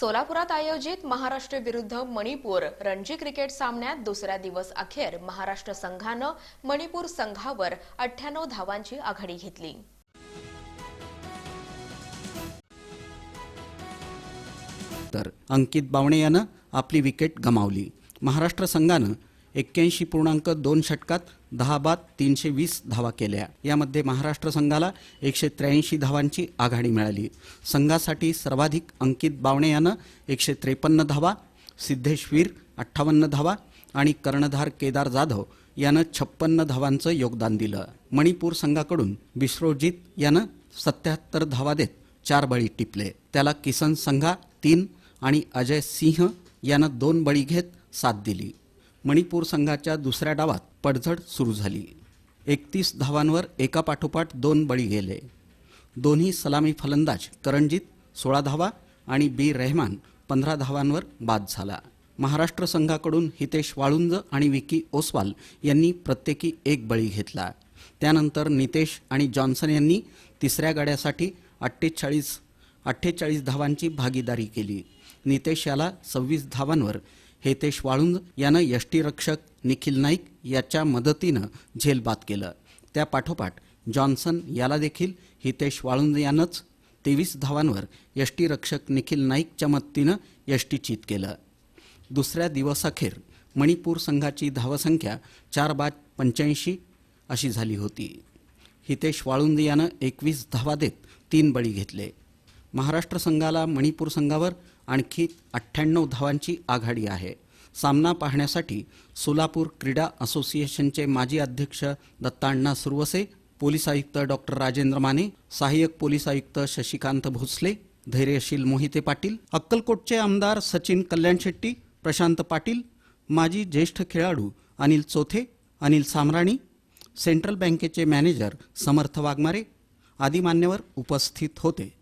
सोलापुरात आयोजित महाराष्ट्र विरुद्ध मणिपूर रणजी क्रिकेट सामन्यात दुसऱ्या दिवस अखेर महाराष्ट्र संघानं मणिपूर संघावर अठ्ठ्याण्णव धावांची आघाडी घेतली. तर अंकित बावणे यानं आपली विकेट गमावली. महाराष्ट्र संघानं एक्क्याऐंशी पूर्णांक दोन षटकात दहा बाद तीनशे वीस धावा केल्या. यामध्ये महाराष्ट्र संघाला एकशे त्र्याऐंशी धावांची आघाडी मिळाली. संघासाठी सर्वाधिक अंकित बावणे यानं एकशे त्रेपन्न धावा सिद्धेश वीर अठ्ठावन्न धावा आणि कर्णधार केदार जाधव यानं छप्पन्न धावांचं योगदान दिलं. मणिपूर संघाकडून बिश्रोजित यानं सत्याहत्तर धावा देत चार बळी टिपले. त्याला किसन संघा तीन आणि अजय सिंह यानं दोन बळी घेत साथ दिली. मणिपूर संघाच्या दुसऱ्या डावात पडझड सुरू झाली. एकतीस धावांवर एका पाठोपाठ दोन बळी गेले. दोन्ही सलामी फलंदाज करणजीत सोळा धावा आणि बी रेहमान पंधरा धावांवर बाद झाला. महाराष्ट्र संघाकडून हितेश वाळुंज आणि विकी ओसवाल यांनी प्रत्येकी एक बळी घेतला. त्यानंतर नितेश आणि जॉन्सन यांनी तिसऱ्या गाड्यासाठी अठ्ठेचाळीस अठ्ठेचाळीस धावांची भागीदारी केली. नितेश याला सव्वीस धावांवर हेतेश वाळुंज यानं यष्टीरक्षक निखिल नाईक याच्या मदतीनं झेलबाद केलं. त्या पाठोपाठ जॉन्सन याला देखील हितेश वाळुंज यानंच तेवीस धावांवर यष्टीरक्षक निखिल नाईकच्या मदतीनं यष्टीचित केलं. दुसऱ्या दिवसाखेर मणिपूर संघाची धावसंख्या चार बाद पंच्याऐंशी अशी झाली होती. हितेश वाळुंज यानं एकवीस धावा देत तीन बळी घेतले. महाराष्ट्र संघाला मणिपूर संघावर आणखी अठ्ठ्याण्णव धावांची आघाडी आहे. सामना पाहण्यासाठी सोलापूर क्रीडा असोसिएशनचे माजी अध्यक्ष दत्ताण्णा सुरवसे पोलीस आयुक्त डॉक्टर राजेंद्र माने सहाय्यक पोलीस आयुक्त शशिकांत भोसले धैर्यशील मोहिते पाटील अक्कलकोटचे आमदार सचिन कल्याण शेट्टी प्रशांत पाटील माजी ज्येष्ठ खेळाडू अनिल चोथे अनिल सामराणी सेंट्रल बँकेचे मॅनेजर समर्थ वाघमारे आदी मान्यवर उपस्थित होते.